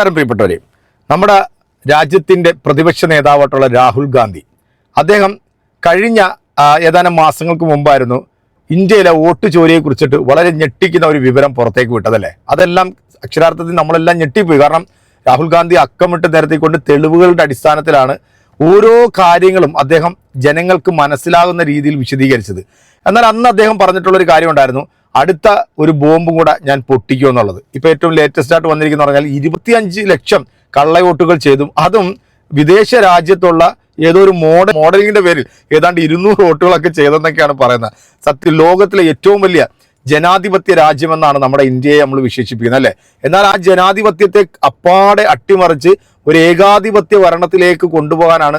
നമസ്കാരം പ്രിയപ്പെട്ടവരെ. നമ്മുടെ രാജ്യത്തിന്റെ പ്രതിപക്ഷ നേതാവായിട്ടുള്ള രാഹുൽ ഗാന്ധി. അദ്ദേഹം കഴിഞ്ഞ ഏതാനും മാസങ്ങൾക്ക് മുമ്പായിരുന്നു ഇന്ത്യയിലെ വോട്ട് ചോരിയെ കുറിച്ചിട്ട് വളരെ ഞെട്ടിക്കുന്ന ഒരു വിവരം പുറത്തേക്ക് വിട്ടതല്ലേ? അതെല്ലാം അക്ഷരാർത്ഥത്തിൽ നമ്മളെല്ലാം ഞെട്ടിപ്പോയി. കാരണം രാഹുൽ ഗാന്ധി അക്കമിട്ട് നിരത്തിക്കൊണ്ട് തെളിവുകളുടെ അടിസ്ഥാനത്തിലാണ് ഓരോ കാര്യങ്ങളും അദ്ദേഹം ജനങ്ങൾക്ക് മനസ്സിലാകുന്ന രീതിയിൽ വിശദീകരിച്ചത്. എന്നാൽ അന്ന് അദ്ദേഹം പറഞ്ഞിട്ടുള്ളൊരു കാര്യമുണ്ടായിരുന്നു. അടുത്ത ഒരു ബോംബും കൂടെ ഞാൻ പൊട്ടിക്കും എന്നുള്ളത്. ഇപ്പൊ ഏറ്റവും ലേറ്റസ്റ്റ് ആയിട്ട് വന്നിരിക്കുന്ന പറഞ്ഞാൽ ഇരുപത്തിയഞ്ച് ലക്ഷം കള്ളവോട്ടുകൾ ചെയ്തും അതും വിദേശ രാജ്യത്തുള്ള ഏതോ ഒരു മോഡൽ മോഡലിംഗിന്റെ പേരിൽ ഏതാണ്ട് ഇരുന്നൂറ് വോട്ടുകളൊക്കെ ചെയ്തെന്നൊക്കെയാണ് പറയുന്നത്. സത്യം ലോകത്തിലെ ഏറ്റവും വലിയ ജനാധിപത്യ രാജ്യമെന്നാണ് നമ്മുടെ ഇന്ത്യയെ നമ്മൾ വിശേഷിപ്പിക്കുന്നത് അല്ലേ? എന്നാൽ ആ ജനാധിപത്യത്തെ അപ്പാടെ അട്ടിമറിച്ച് ഒരു ഏകാധിപത്യ ഭരണത്തിലേക്ക് കൊണ്ടുപോകാനാണ്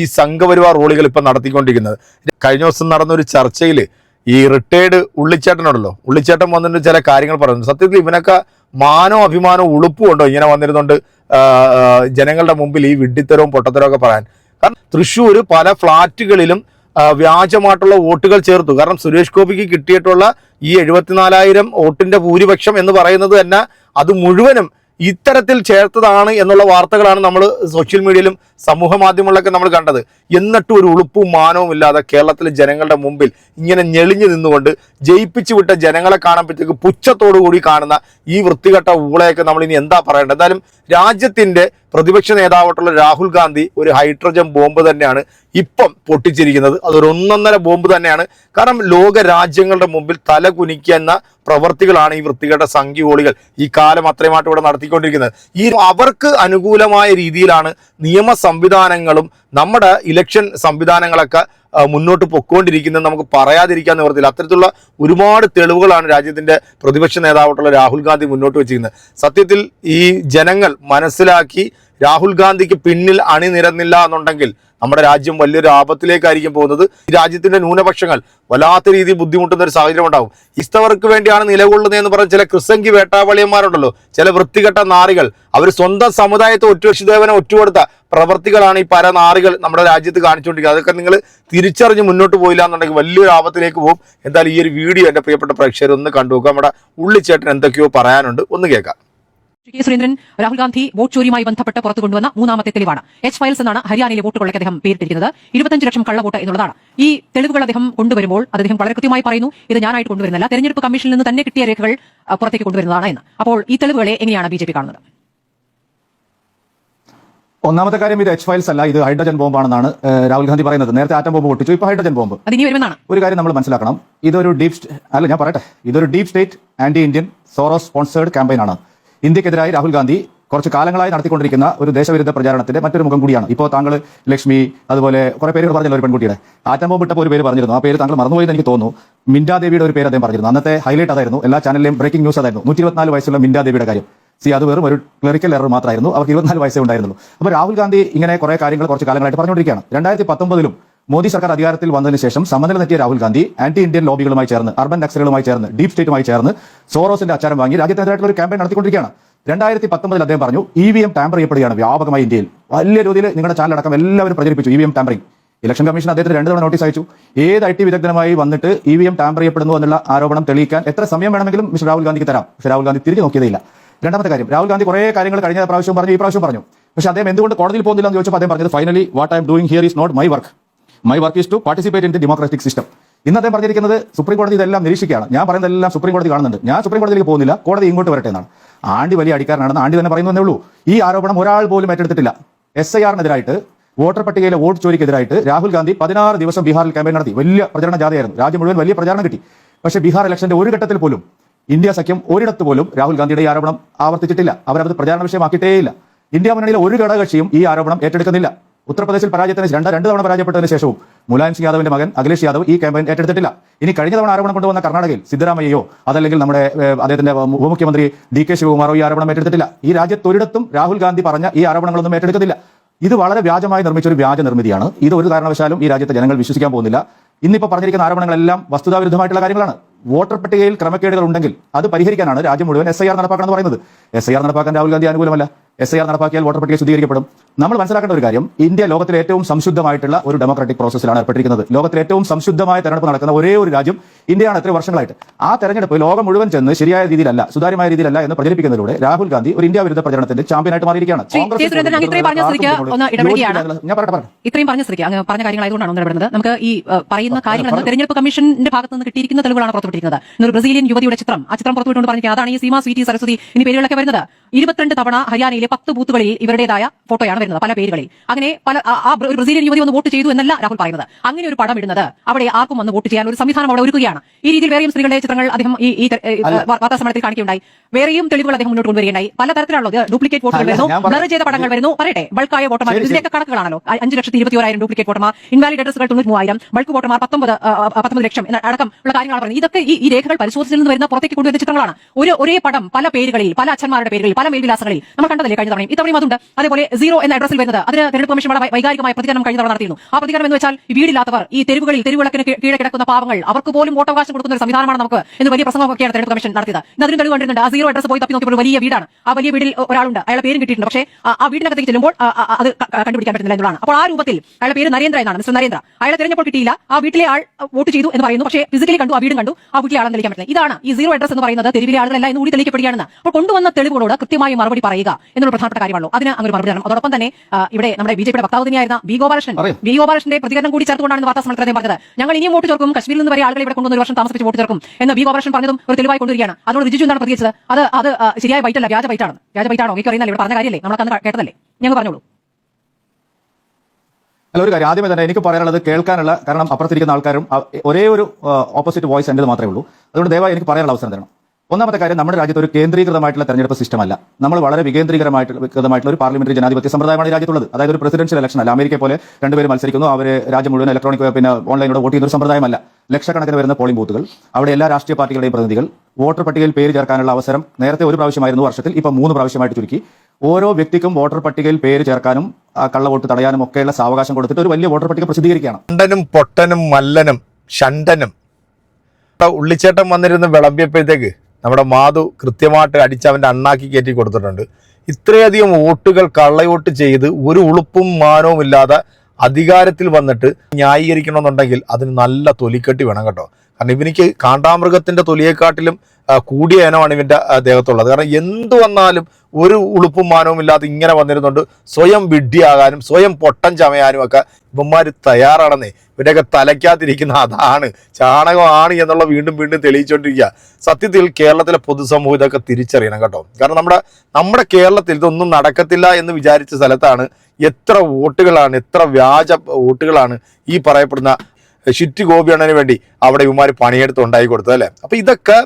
ഈ സംഘപരിവാർ റോളുകൾ ഇപ്പം നടത്തിക്കൊണ്ടിരിക്കുന്നത്. കഴിഞ്ഞ ദിവസം നടന്ന ഒരു ചർച്ചയിൽ ഈ റിട്ടയേർഡ് ഉള്ളിച്ചേട്ടനുണ്ടല്ലോ ഉള്ളിച്ചേട്ടൻ വന്നിട്ട് ചില കാര്യങ്ങൾ പറയുന്നു സത്യത്തിൽ ഇവനൊക്കെ മാനോ അഭിമാനോ ഉളുപ്പും ഉണ്ടോ? ഇങ്ങനെ വന്നിരുന്നുണ്ട് ജനങ്ങളുടെ മുമ്പിൽ ഈ വിഡ്ഢിത്തരവും പൊട്ടത്തരവും ഒക്കെ പറയാൻ. കാരണം തൃശ്ശൂർ പല ഫ്ലാറ്റുകളിലും വ്യാജമായിട്ടുള്ള വോട്ടുകൾ ചേർത്തു. കാരണം സുരേഷ് ഗോപിക്ക് കിട്ടിയിട്ടുള്ള ഈ എഴുപത്തിനാലായിരം വോട്ടിന്റെ ഭൂരിപക്ഷം എന്ന് പറയുന്നത് തന്നെ അത് മുഴുവനും ഇത്തരത്തിൽ ചേർത്തതാണ് എന്നുള്ള വാർത്തകളാണ് നമ്മൾ സോഷ്യൽ മീഡിയയിലും സമൂഹ മാധ്യമങ്ങളിലൊക്കെ നമ്മൾ കണ്ടത്. എന്നിട്ടും ഒരു ഉളുപ്പും മാനവും ഇല്ലാതെ കേരളത്തിലെ ജനങ്ങളുടെ മുമ്പിൽ ഇങ്ങനെ ഞെളിഞ്ഞു നിന്നുകൊണ്ട് ജയിപ്പിച്ചു വിട്ട ജനങ്ങളെ കാണുമ്പോഴത്തേക്ക് പുച്ഛത്തോടു കൂടി കാണുന്ന ഈ വൃത്തികെട്ട ഊളയൊക്കെ നമ്മൾ ഇനി എന്താ പറയേണ്ടത്? എന്തായാലും രാജ്യത്തിന്റെ പ്രതിപക്ഷ നേതാവായിട്ടുള്ള രാഹുൽ ഗാന്ധി ഒരു ഹൈഡ്രജൻ ബോംബ് തന്നെയാണ് ഇപ്പം പൊട്ടിച്ചിരിക്കുന്നത്. അതൊരു ഒന്നൊന്നര ബോംബ് തന്നെയാണ്. കാരണം ലോക രാജ്യങ്ങളുടെ മുമ്പിൽ തല കുനിക്കുന്ന പ്രവൃത്തികളാണ് ഈ വൃത്തികെട്ട സംഖ്യകോളികൾ ഈ കാലം അത്രയുമായിട്ട് ഇവിടെ നടത്തിക്കൊണ്ടിരിക്കുന്നത്. ഈ അവർക്ക് അനുകൂലമായ രീതിയിലാണ് നിയമ സംവിധാനങ്ങളും നമ്മുടെ ഇലക്ഷൻ സംവിധാനങ്ങളൊക്കെ മുന്നോട്ട് പൊക്കോണ്ടിരിക്കുന്നത് നമുക്ക് പറയാതിരിക്കാൻ നിവർത്തില്ല അത്തരത്തിലുള്ള ഒരുപാട് തെളിവുകളാണ് രാജ്യത്തിന്റെ പ്രതിപക്ഷ നേതാവായിട്ടുള്ള രാഹുൽ ഗാന്ധി മുന്നോട്ട് വെച്ചിരിക്കുന്നത്. സത്യത്തിൽ ഈ ജനങ്ങൾ മനസ്സിലാക്കി രാഹുൽ ഗാന്ധിക്ക് പിന്നിൽ അണിനിരന്നില്ല എന്നുണ്ടെങ്കിൽ നമ്മുടെ രാജ്യം വലിയൊരു ആപത്തിലേക്കായിരിക്കും പോകുന്നത്. ഈ രാജ്യത്തിന്റെ ന്യൂനപക്ഷങ്ങൾ വല്ലാത്ത രീതിയിൽ ബുദ്ധിമുട്ടുന്ന ഒരു സാഹചര്യം ഉണ്ടാവും ഇസ്തവർക്ക് വേണ്ടിയാണ് നിലകൊള്ളുന്നതെന്ന് പറഞ്ഞ ചില ക്രിസംഗി വേട്ടാവളിയന്മാരുണ്ടല്ലോ. ചില വൃത്തികെട്ട നാറികൾ. അവർ സ്വന്തം സമുദായത്തെ ഒറ്റ ഒറ്റുകൊടുത്ത പ്രവർത്തികളാണ് ഈ പരനാറികൾ നമ്മുടെ രാജ്യത്ത് കാണിച്ചുകൊണ്ടിരിക്കുന്നത്. അതൊക്കെ നിങ്ങൾ തിരിച്ചറിഞ്ഞ് മുന്നോട്ട് പോയില്ല എന്നുണ്ടെങ്കിൽ വലിയൊരു ആപത്തിലേക്ക് പോകും. എന്തായാലും ഈ ഒരു വീഡിയോ എന്റെ പ്രിയപ്പെട്ട പ്രേക്ഷകർ ഒന്ന് കണ്ടു നോക്കുക നമ്മുടെ ഉള്ളിച്ചേട്ടൻ എന്തൊക്കെയോ പറയാനുണ്ട്. ഒന്ന് കേൾക്കാം. ശ്രീ കെ സുരേന്ദ്രൻ രാഹുൽ ഗാന്ധി വോട്ട് ചോരിയുമായി ബന്ധപ്പെട്ട് പുറത്തു കൊണ്ടുവന്ന മൂന്നാമത്തെ തെളിവാണ്. എച്ച് ഫയൽസ് എന്നാണ് ഹരിയാനയിലെ വോട്ടുകളൊക്കെ അദ്ദേഹം പേരിട്ടിരിക്കുന്നത്. ഇരുപത്തഞ്ച് ലക്ഷം കള്ളവോട്ട് എന്നുള്ളതാണ്. ഈ തെളിവുകൾ അദ്ദേഹം കൊണ്ടുവരുമ്പോൾ അദ്ദേഹം വളരെ കൃത്യമായി പറയുന്നു ഇത് ഞാനായിട്ട് കൊണ്ടുവരുന്നില്ല തെരഞ്ഞെടുപ്പ് കമ്മീഷനിൽ നിന്ന് തന്നെ കിട്ടിയ രേഖകൾ പുറത്തേക്ക് കൊണ്ടുവരുന്നതാണ് എന്ന്. അപ്പോൾ ഈ തെളിവുകളെ എങ്ങനെയാണ് ബി കാണുന്നത്? ഒന്നാമത്തെ കാര്യം ഇത് എച്ച് ഫയൽസ് അല്ല ഇത് ഹൈഡ്രജൻ ബോംബാണെന്നാണ് രാഹുൽ ഗാന്ധി പറയുന്നത്. നേരത്തെ ആറ്റം ബോംബ് പൊട്ടിച്ചു ഇപ്പോൾ ഹൈഡ്രജൻ ബോംബ്. ഒരു കാര്യം നമ്മൾ മനസ്സിലാക്കണം ഇതൊരു ഡീപ് അല്ല ഞാൻ പറയട്ടെ ഇതൊരു deep state anti Indian Soros sponsored campaign ആണ് ഇന്ത്യക്കെതിരായി രാഹുൽ ഗാന്ധി കുറച്ച് കാലങ്ങളായി നടത്തിക്കൊണ്ടിരിക്കുന്ന ഒരു ദേശവിരുദ്ധ പ്രചാരണത്തിന്റെ മറ്റൊരു മുഖം കൂടിയാണ്. ഇപ്പോൾ താങ്കൾ ലക്ഷ്മി അതുപോലെ കുറെ പേര് പറഞ്ഞല്ലോ ഒരു പെൺകുട്ടിയുടെ. ആറ്റം ബോംബ് ഒരു പേര് പറഞ്ഞിരുന്നു. ആ പേര് താങ്കൾ മറന്നുപോയെന്ന് എനിക്ക് തോന്നുന്നു. മിന്റാദേവിയുടെ ദേവിയുടെ ഒരു പേര് അദ്ദേഹം പറഞ്ഞിരുന്നു. അന്നത്തെ ഹൈലൈറ്റ് അതായിരുന്നു. എല്ലാ ചാനലിലും ബ്രേക്കിംഗ് ന്യൂസ് അതായിരുന്നു. നൂറ്റി ഇരുപത്തിനാല് വയസ്സുള്ള മിന്റാദേവിയുടെ ദേവിയുടെ കാര്യം. സി അത് വെറും ഒരു ക്ലറിക്കൽ എറർ മാത്രമായിരുന്നു. അവർക്ക് ഇരുപത്തിനാല് വയസ്സേ ഉണ്ടായിരുന്നുള്ളൂ. അപ്പോൾ രാഹുൽ ഗാന്ധി ഇങ്ങനെ കുറെ കാര്യങ്ങൾ കുറച്ച് കാലങ്ങളായിട്ട് പറഞ്ഞുകൊണ്ടിരിക്കുകയാണ്. രണ്ടായിരത്തി പത്തൊമ്പതിലും മോദി സർക്കാർ അധികാരത്തിൽ വന്നതിന് ശേഷം സമനില തെറ്റിയ രാഹുൽ ഗാന്ധി ആന്റി ഇന്ത്യൻ ലോബികളുമായി ചേർന്ന് അർബൻ നക്സലുകളുമായി ചേർന്ന് ഡീപ് സ്റ്റേറ്റുമായി ചേർന്ന് സോറോസിന്റെ അച്ചാരം വാങ്ങി രാജ്യത്തിനെതിരായിട്ടുള്ള ഒരു ക്യാമ്പയിൻ നടത്തിക്കൊണ്ടിരിക്കുകയാണ്. രണ്ടായിരത്തി പത്തൊമ്പതിൽ അദ്ദേഹം പറഞ്ഞു ഇ വി എം ടാമ്പർ ചെയ്യപ്പെടുകയാണ് വ്യാപകമായി ഇന്ത്യയിൽ. വലിയ രീതിയിൽ നിങ്ങളുടെ ചാനലടക്കം എല്ലാവരും പ്രചരിപ്പിച്ചു E V M tampering election commission അദ്ദേഹത്തിന് രണ്ട് തവണ നോട്ടീസ് അയച്ചു. ഏത് ഐ ടി വിദഗ്ധനുമായി വന്നിട്ട് ഇ വി എം ടാമ്പർ ചെയ്യപ്പെടുന്നു എന്നുള്ള ആരോപണം തെളിയിക്കാൻ എത്ര സമയം വേണമെങ്കിലും മിസ്റ്റർ രാഹുൽ ഗാന്ധിക്ക് തരാം. പക്ഷേ രാഹുൽ ഗാന്ധി തിരിഞ്ഞു നോക്കിയതില്ല രണ്ടാമത്തെ കാര്യം രാഹുൽ ഗാന്ധി കുറേ കാര്യങ്ങൾ കഴിഞ്ഞ പ്രാവശ്യം പറഞ്ഞു ഈ പ്രാവശ്യം പറഞ്ഞു. പക്ഷേ അദ്ദേഹം എന്തുകൊണ്ട് കോടതിയിൽ പോകുന്നില്ല എന്ന് ചോദിച്ചപ്പോൾ അദ്ദേഹം പറഞ്ഞത് finally what I'm doing here is not my work my work is to participate in the democratic system ഇന്ന് അദ്ദേഹം പറഞ്ഞിരിക്കുന്നത് സുപ്രീം കോടതി ഇതെല്ലാം നിരീക്ഷിക്കുകയാണ്. ഞാൻ പറയുന്നതെല്ലാം സുപ്രീം കോടതി കാണുന്നുണ്ട്. ഞാൻ സുപ്രീം കോടതിയിലേക്ക് പോകുന്നില്ല. കോടതി ഇങ്ങോട്ട് വരട്ടെ എന്നാണ്. ആണ്ടി വലിയ അടിക്കാരനാണെന്ന് ആണ്ടി തന്നെ പറയുന്നതേ ഉള്ളൂ. ഈ ആരോപണം ഒരാൾ പോലും ഏറ്റെടുത്തിട്ടില്ല. എസ് ഐ ആറിനെതിരായിട്ട് വോട്ടർ പട്ടികയിലെ വോട്ട് ചോരിക്കെതിരായിട്ട് രാഹുൽ ഗാന്ധി പതിനാറ് ദിവസം ബീഹാറിൽ ക്യാമ്പയിൻ നടത്തി. വലിയ പ്രചരണ ജാഥയായിരുന്നു. രാജ്യം മുഴുവൻ വലിയ പ്രചാരണം കിട്ടി. പക്ഷേ ബീഹാർ ഇലക്ഷന്റെ ഒരു ഘട്ടത്തിൽ പോലും ഇന്ത്യ സഖ്യം ഒരിടത്ത് പോലും രാഹുൽ ഗാന്ധിയുടെ ഈ ആരോപണം ആവർത്തിച്ചിട്ടില്ല. അവരത് പ്രചാരണ വിഷയമാക്കിയിട്ടേയില്ല. ഇന്ത്യ മുന്നണിയിലെ ഒരു ഘടകകക്ഷിയും ഈ ആരോപണം ഏറ്റെടുക്കുന്നില്ല. ഉത്തർപ്രദേശിൽ പരാജയത്തിന് രണ്ട് രണ്ട് തവണ പരാജയപ്പെട്ടതിന് ശേഷവും മുലായം സിംഗ് യാദവിന്റെ മകൻ അഖിലേഷ് യാദവ് ഈ ക്യാമ്പയിൻ ഏറ്റെടുത്തിട്ടില്ല. ഇനി കഴിഞ്ഞ തവണ ആരോപണം കൊണ്ടുവന്ന കർണാടകയിൽ സിദ്ധരാമയ്യോ അതല്ലെങ്കിൽ നമ്മുടെ അദ്ദേഹത്തിന്റെ ഉപമുഖ്യമന്ത്രി ഡി കെ ശിവകുമാറോ ഈ ആരോപണം ഏറ്റെടുത്തിട്ടില്ല. ഈ രാജ്യത്തൊരിടത്തും രാഹുൽ ഗാന്ധി പറഞ്ഞ ഈ ആരോപണങ്ങളൊന്നും ഏറ്റെടുക്കത്തില്ല. ഇത് വളരെ വ്യാജമായി നിർമ്മിച്ച ഒരു വ്യാജ നിർമ്മിതിയാണ് ഇത് ഒരു കാരണവശാലും ഈ രാജ്യത്തെ ജനങ്ങൾ വിശ്വസിക്കാൻ പോകുന്നില്ല. ഇന്നിപ്പോൾ പറഞ്ഞിരിക്കുന്ന ആരോപണങ്ങളെല്ലാം വസ്തുതാവിരുദ്ധമായിട്ടുള്ള കാര്യങ്ങളാണ്. വോട്ടർ പട്ടികയിൽ ക്രമക്കേടുകൾ ഉണ്ടെങ്കിൽ അത് പരിഹരിക്കാനാണ് രാജ്യം മുഴുവൻ എസ് ഐ ആർ നടപ്പാക്കണം എന്ന് പറയുന്നത്. എസ് ഐ ആർ നടപ്പാക്കാൻ രാഹുൽ ഗാന്ധി അനുകൂലമല്ല. എസ് ഐ ആർ നടപ്പാക്കിയാൽ വോട്ടർ പട്ടിക ശുദ്ധീകരിക്കപ്പെടും. നമ്മൾ മനസ്സിലാക്കേണ്ട ഒരു കാര്യം ഇന്ത്യ ലോകത്തിലെ ഏറ്റവും സംശുദ്ധമായിട്ടുള്ള ഒരു ഡെമോക്രാറ്റിക് പ്രോസസ്സിലാണ് ഏർപ്പെട്ടിരിക്കുന്നത്. ലോകത്തിലെ ഏറ്റവും സംശുദ്ധമായ തെരഞ്ഞെടുപ്പ് നടക്കുന്ന ഒരേ ഒരു രാജ്യം ഇന്ത്യയാണ് എത്ര വർഷങ്ങളായിട്ട്. ആ തെരഞ്ഞെടുപ്പ് ലോകം മുഴുവൻ ചെന്ന് ശരിയായ രീതിയിലല്ല സുതാര്യമായ രീതിയിലല്ല എന്ന് പ്രചരിപ്പിക്കുന്നതിലൂടെ രാഹുൽ ഗാന്ധി ഒരു ഇന്ത്യ വിരുദ്ധ പ്രചരണത്തിന്റെ ചാമ്പ്യനായിട്ട് മാറിയിരിക്കുകയാണ്. ഇത്രയും പറഞ്ഞ സ്ഥിതിക്ക് അങ്ങ് പറഞ്ഞ കാര്യങ്ങളായതുകൊണ്ടാണ് ഇടപെടുന്നത്. നമുക്ക് ഈ പറയുന്ന കാര്യങ്ങൾ തെരഞ്ഞെടുപ്പ് കമ്മീഷന്റെ ഭാഗത്ത് നിന്ന് കിട്ടിയിരിക്കുന്ന തെളിവുകളാണ് പുറത്തുവിട്ടിരിക്കുന്നത്. ബ്രസീലിയൻ യുവതിയുടെ ചിത്രം. ആ ചിത്രം പുറത്തുവിട്ടുകൊണ്ട് പറഞ്ഞിരിക്കുന്നത് അതാണ് ഈ സീമ സ്വീറ്റി സരസ്വതി ഇനി പേരുകളൊക്കെ വരുന്നത്. ഇരുപത്തിരണ്ട് തവണ ഹരിയാനയിലെ പത്ത് ബൂത്തുകളിൽ ഇവരുടേതായ ഫോട്ടോയാണ് വരുന്നത് പല പേരുകളിൽ. അങ്ങനെ പല ആ- ഒരു ബ്രസീലിയൻ യുവതി ഒന്ന് വോട്ട് ചെയ്തു എന്നല്ല രാഹുൽ പറയുന്നത്. അങ്ങനെ ഒരു പടം ഇടുന്നത്. അവിടെ ആർക്കും വന്ന് വോട്ട് ചെയ്യാൻ ഒരു സംവിധാനം അവിടെ ഒരുക്കുകയാണ്. ഈ രീതിയിൽ വേറെയും സ്ത്രീകളുടെ ചിത്രങ്ങൾ അദ്ദേഹം ഈ ഈ വാർത്താ സമ്മേളനത്തിൽ കാണിക്കുകയുണ്ടായി. വേറെയും തെളിവുകൾ അദ്ദേഹം മുന്നോട്ട് കൊണ്ടുവരികയുണ്ടായി. പല തരത്തിലുള്ളത് ഡ്യൂപ്ലിക്കേറ്റ് വോട്ടുകൾ വരുന്നു. ബ്ലർ ചെയ്ത പടങ്ങൾ വരുന്നു. പറയട്ടെ ബൾക്കായ വോട്ടർമാർ. ഇതിന്റെയൊക്കെ കണക്കുകളാണല്ലോ. അഞ്ച് ലക്ഷത്തി ഇരുപത്തി ഓരായിരം ഡ്യൂപ്ലിക്കേറ്റ് വോട്ടർമാർ ഇൻവാലിഡ് അഡ്രസ്സുകൾ തൊണ്ണൂറ്റി മൂവായിരം ബൾക്ക് വോട്ടർമാർ പത്തൊമ്പത് പത്തൊമ്പത് ലക്ഷം അടക്കം ഉള്ള കാര്യങ്ങളാണ് പറയുന്നത്. ഇതൊക്കെ ഈ രേഖകൾ പരിശോധിച്ചിൽ നിന്ന് വരുന്ന പുറത്തേക്ക് കൊണ്ടുവരുന്ന ചിത്രങ്ങളാണ്. ഒരു ഒരേ പടം പല പേരുകളിൽ പല അച്ഛന്മാരുടെ പേരുകളിൽ പല മേൽവിലാസങ്ങളിൽ നമ്മൾ കണ്ടതല്ലേ കഴിഞ്ഞ തവണയും? ഇത്തവണയും അതുണ്ട്. അതേപോലെ സീറോ എന്ന അഡ്രസ്സിൽ വരുന്നത് അതിന് തെരഞ്ഞെടുപ്പ് കമ്മീഷൻ വളരെ വൈകാരികമായ പ്രതികരണം കഴിഞ്ഞ തവണ നടത്തിയിരുന്നു. ആ പ്രതികരണം എന്ന് വെച്ചാൽ ഈ വീടില്ലാത്തവർ ഈ തെരുവുകളിൽ തെരുവിളക്കിന് കീഴെ കിടക്കുന്ന പാവങ്ങൾ അവർക്ക് പോലും വോട്ടവകാശം കൊടുക്കുന്ന ഒരു സംവിധാനമാണ് നമുക്ക് എന്ന് വലിയ പ്രസംഗമൊക്കെയാണ് തെരഞ്ഞെടുപ്പ് കമ്മീഷൻ നടത്തിയത്. ഇന്ന് അതിന് തെളിവ് കണ്ടിട്ടുണ്ട്. ആ സീറോ അഡ്രസ് പോയി തപ്പി നോക്കിയപ്പോൾ വലിയ വീടാണ്. ആ വലിയ വീടിൽ ഒരാളുണ്ട്. അയാളുടെ പേരും കിട്ടിയിട്ടുണ്ട്. പക്ഷേ ആ- വീടിനകത്തേക്ക് ചെല്ലുമ്പോൾ അത് കണ്ടുപിടിക്കാൻ പറ്റുന്നില്ല എന്നുള്ളതാണ്. അപ്പോൾ ആ രൂപത്തിൽ അയാളുടെ പേര് നരേന്ദ്ര എന്നാണ് മിസ്റ്റർ നരേന്ദ്ര. അയാളെ തെരഞ്ഞെടുപ്പ് കിട്ടിയില്ല. ആ വീട്ടിലെ ആൾ വോട്ട് ചെയ്തു എന്ന് പറയുന്നു. പക്ഷേ ഫിസിക്കലി കണ്ടു ആ വീടും കണ്ടു. ആ വീട്ടിലെ ആളെന്ന് തെളിയിക്കാൻ പറ്റില്ല. ഇതാണ് ഈ സീറോ അഡ്രസ് എന്ന് പറയുന്നത് തെരുവിലെ ആളുകളെല്ലാം എന്ന് കൂടി തെളിയിക്കപ്പെടുകയാണെന്ന് അപ്പോൾ കൊണ്ടുവന്ന തെളിവുകളോട് കൃത്യമായി മറുപടി പറയുക എന്നുള്ള പ്രധാനപ്പെട്ട കാര്യമാണല്ലോ. അതിന് അങ്ങനെ മറുപടി തരണം. അതോടൊപ്പം തന്നെ ഇവിടെ നമ്മുടെ ബി ജെ പിയുടെ വക്താവ് തന്നെയായിരുന്ന ബി ഗോപാലകൃഷ്ണൻ ബി ഗോപാലകൃഷ്ണന്റെ പ്രതികരണം കൂടി ചേർത്തുകൊണ്ടാണ് കൊണ്ടാണ് വാർത്താ സമ്മേളനത്തിൽ പറഞ്ഞത്. ഞങ്ങൾ ഇനിയും വോട്ട് ചേർക്കും കശ്മീരിൽ നിന്ന് വരെ ആളുകളെ ഇവിടെ കൊണ്ടുവന്ന് ഒരു വർഷം താമസിപ്പിച്ച് വോട്ട് ചേർക്കും എന്ന് ബി ഗോപാലകൃഷ്ണൻ പറഞ്ഞതും ഒരു തെളിവായി കൊണ്ടുവരികയാണ്. അതോട് റിജിജു എന്താണ് പ്രതികരിച്ചത്? അത് അത് ശരിയായ ബൈറ്റല്ല വ്യാജ ബൈറ്റാണ് വ്യാജ ബൈറ്റാണോ എനിക്ക് അറിയുന്നില്ല ഇവിടെ പറഞ്ഞ കാര്യമല്ലേ? നമ്മളൊക്കെ കേട്ടതല്ലേ? ഞങ്ങൾ പറഞ്ഞോളൂ. അല്ല ഒരു കാര്യം. ആദ്യമേ തന്നെ എനിക്ക് പറയാനുള്ളത് കേൾക്കാനുള്ള കാരണം അപ്പുറത്തിരിക്കുന്ന ആൾക്കാരും ഒരേ ഒരു ഓപ്പോസിറ്റ് വോയിസ് എന്റെ മാത്രമേ ഉള്ളൂ. അതുകൊണ്ട് ദയവായി എനിക്ക് പറയാനുള്ള അവസരം തരണം. ഒന്നാമത്തെ കാര്യം നമ്മുടെ രാജ്യത്ത് ഒരു കേന്ദ്രീകൃതമായിട്ടുള്ള തെരഞ്ഞെടുപ്പ് സിസ്റ്റം അല്ല നമ്മൾ വളരെ വികേന്ദ്രീകരമായിട്ടുള്ള ഒരു പാർലമെന്ററി ജനാധിപത്യ സമ്പ്രദായമാണ് രാജ്യത്തുള്ളത്. അതായത് ഒരു പ്രസിഡൻഷ്യൽ ഇലക്ഷൻ അല്ല. അമേരിക്കയെ പോലെ രണ്ടുപേർ മത്സരിക്കുന്നു. അവർ രാജ്യം മുഴുവൻ ഇലക്ട്രോണിക് പിന്നെ ഓൺലൈനിലൂടെ വോട്ട് ചെയ്യുന്ന ഒരു സമ്പ്രദായമല്ല. ലക്ഷക്കണക്കിന് വരുന്ന പോളിംഗ് ബൂത്തുകൾ അവിടെ എല്ലാ രാഷ്ട്രീയ പാർട്ടികളുടെയും പ്രതിനിധികൾ വോട്ടർ പട്ടികയിൽ പേര് ചേർക്കാനുള്ള അവസരം നേരത്തെ ഒരു പ്രാവശ്യമായിരുന്നു വർഷത്തിൽ ഇപ്പം മൂന്ന് പ്രാവശ്യമായിട്ട് ചുരുക്കി. ഓരോ വ്യക്തിക്കും വോട്ടർ പട്ടികയിൽ പേര് ചേർക്കാനും കള്ളവോട്ട് തടയാനും ഒക്കെയുള്ള സാവകാശം കൊടുത്തിട്ട് ഒരു വലിയ വോട്ടർ പട്ടിക പ്രസിദ്ധീകരിക്കുകയാണ്. ഷണ്ടനും പൊട്ടനും മല്ലനും ഷണ്ടനും ഇപ്പൊ ഉള്ളിച്ചേട്ടൻ വന്നിരുന്ന് വിളമ്പിയപ്പോഴത്തേക്ക് നമ്മുടെ മാധു കൃത്യമായിട്ട് അടിച്ച് അവന്റെ അണ്ണാക്കി കയറ്റി കൊടുത്തിട്ടുണ്ട്. ഇത്രയധികം വോട്ടുകൾ കള്ളവോട്ട് ചെയ്ത് ഒരു ഉളുപ്പും മാനവും ഇല്ലാതെ അധികാരത്തിൽ വന്നിട്ട് ന്യായീകരിക്കണമെന്നുണ്ടെങ്കിൽ അതിന് നല്ല തൊലിക്കെട്ടി വേണം കേട്ടോ. കാരണം ഇവനിക്ക് കാണ്ടാമൃഗത്തിന്റെ തൊലിയെക്കാട്ടിലും കൂടിയ ഇനമാണ് ഇവന്റെ ദേഹത്തുള്ളത്. കാരണം എന്തു വന്നാലും ഒരു ഉളുപ്പും മാനവും ഇല്ലാതെ ഇങ്ങനെ വന്നിരുന്നുണ്ട്. സ്വയം വിഡ്ഢിയാകാനും സ്വയം പൊട്ടൻ ചമയാനും ഒക്കെ ഇവന്മാർ തയ്യാറാണെന്നേ. ഇവരുടെയൊക്കെ തലയ്ക്കകത്തിരിക്കുന്ന അതാണ്. ചാണകമാണ് എന്നുള്ള വീണ്ടും വീണ്ടും തെളിയിച്ചുകൊണ്ടിരിക്കുക സത്യത്തിൽ കേരളത്തിലെ പൊതുസമൂഹം ഇതൊക്കെ തിരിച്ചറിയണം കേട്ടോ. കാരണം നമ്മുടെ നമ്മുടെ കേരളത്തിൽ ഇതൊന്നും നടക്കത്തില്ല എന്ന് വിചാരിച്ച സ്ഥലത്താണ് എത്ര വോട്ടുകളാണ് എത്ര വ്യാജ വോട്ടുകളാണ് ഈ പറയപ്പെടുന്ന ഷിറ്റ് ഗോപിയണ്ണന് വേണ്ടി അവിടെ ഇവന്മാർ പണിയെടുത്ത് ഉണ്ടാക്കി കൊടുത്തത് അല്ലേ? അപ്പൊ ഇതൊക്കെ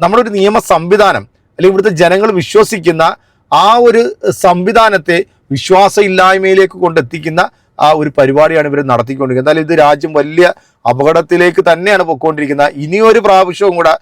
നമ്മളൊരു നിയമ സംവിധാനം അല്ലെങ്കിൽ ഇവിടുത്തെ ജനങ്ങൾ വിശ്വസിക്കുന്ന ആ ഒരു സംവിധാനത്തെ വിശ്വാസമില്ലായ്മയിലേക്ക് കൊണ്ടെത്തിക്കുന്ന ആ ഒരു പരിപാടിയാണ് ഇവർ നടത്തിക്കൊണ്ടിരിക്കുന്നത്. എന്തായാലും ഇത് രാജ്യം വലിയ അപകടത്തിലേക്ക് തന്നെയാണ് പൊയ്ക്കൊണ്ടിരിക്കുന്നത്. ഇനിയൊരു പ്രാവശ്യവും കൂടെ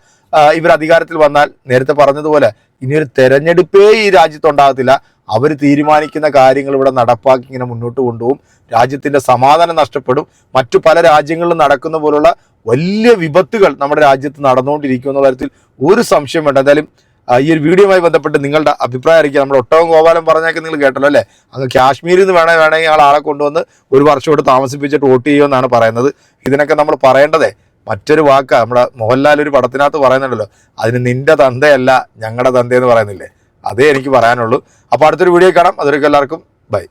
ഇവർ അധികാരത്തിൽ വന്നാൽ നേരത്തെ പറഞ്ഞതുപോലെ ഇനിയൊരു തെരഞ്ഞെടുപ്പേ ഈ രാജ്യത്തുണ്ടാകത്തില്ല അവർ തീരുമാനിക്കുന്ന കാര്യങ്ങൾ ഇവിടെ നടപ്പാക്കി ഇങ്ങനെ മുന്നോട്ട് കൊണ്ടുപോകും. രാജ്യത്തിന്റെ സമാധാനം നഷ്ടപ്പെടും. മറ്റു പല രാജ്യങ്ങളിലും നടക്കുന്ന പോലുള്ള വലിയ വിപത്തുകൾ നമ്മുടെ രാജ്യത്ത് നടന്നുകൊണ്ടിരിക്കും എന്ന കാര്യത്തിൽ ഒരു സംശയം വേണ്ട. എന്തായാലും ഈ ഒരു വീഡിയോയുമായി ബന്ധപ്പെട്ട് നിങ്ങളുടെ അഭിപ്രായം അറിയിക്കുക. നമ്മുടെ ഒട്ടകം ഗോപാലം പറഞ്ഞൊക്കെ നിങ്ങൾ കേട്ടല്ലോ അല്ലേ? അങ്ങ് കാശ്മീരിൽ നിന്ന് വേണേ വേണമെങ്കിൽ ആൾ ആളെ കൊണ്ടുവന്ന് ഒരു വർഷം ഇവിടെ താമസിപ്പിച്ചിട്ട് വോട്ട് ചെയ്യുമെന്നാണ് പറയുന്നത്. ഇതിനൊക്കെ നമ്മൾ പറയേണ്ടതേ മറ്റൊരു വാക്കാ നമ്മുടെ മോഹൻലാൽ ഒരു പടത്തിനകത്ത് പറയുന്നുണ്ടല്ലോ അതിന് നിന്റെ തന്തയല്ല ഞങ്ങളുടെ തന്തയെന്ന് പറയുന്നില്ലേ? അതേ എനിക്ക് പറയാനുള്ളൂ. അപ്പോൾ അടുത്തൊരു വീഡിയോ കാണാം. അതൊക്കെ എല്ലാവർക്കും ബൈ.